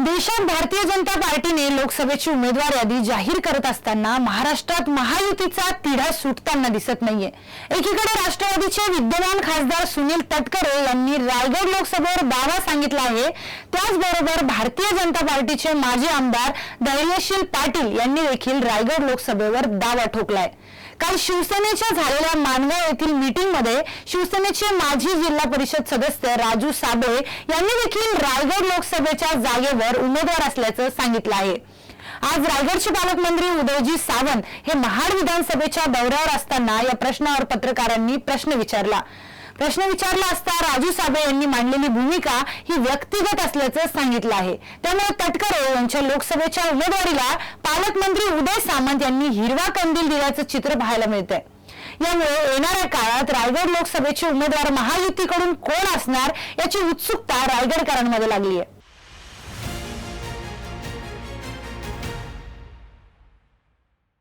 देशात भारतीय जनता पार्टीने लोकसभेची उमेदवार यादी जाहीर करत असताना महाराष्ट्रात महायुतीचा तिढा सुटताना दिसत नाहीये. एकीकडे राष्ट्रवादीचे विद्यमान खासदार सुनील तटकरे यांनी रायगड लोकसभेवर दावा सांगितला आहे. त्याचबरोबर भारतीय जनता पार्टीचे माजी आमदार धैर्यशील पाटील यांनी देखील रायगड लोकसभेवर दावा ठोकलाय. काल शिवसेनेच्या झालेल्या मानगाव येथील मीटिंगमध्ये शिवसेनेचे माजी जिल्हा परिषद सदस्य राजू साबळे यांनी देखील रायगड लोकसभेच्या जागेवर उमेदवार असल्याचं सांगितलं आहे. आज रायगडचे पालकमंत्री उदयजी सावंत हे महाड विधानसभेच्या दौऱ्यावर असताना या प्रश्नावर पत्रकारांनी प्रश्न विचारला. प्रश्न विचारला असता राजू साबळे यांनी मांडलेली भूमिका ही व्यक्तिगत असल्याचं सांगितलं आहे. त्यामुळे तटकरे यांच्या लोकसभेच्या उमेदवारीला पालकमंत्री उदय सामंत यांनी हिरवा कंदील दिल्याचं चित्र पाहायला मिळतंय. यामुळे येणाऱ्या काळात रायगड लोकसभेचे उमेदवार महायुतीकडून कोण असणार याची उत्सुकता रायगडकरांमध्ये लागली आहे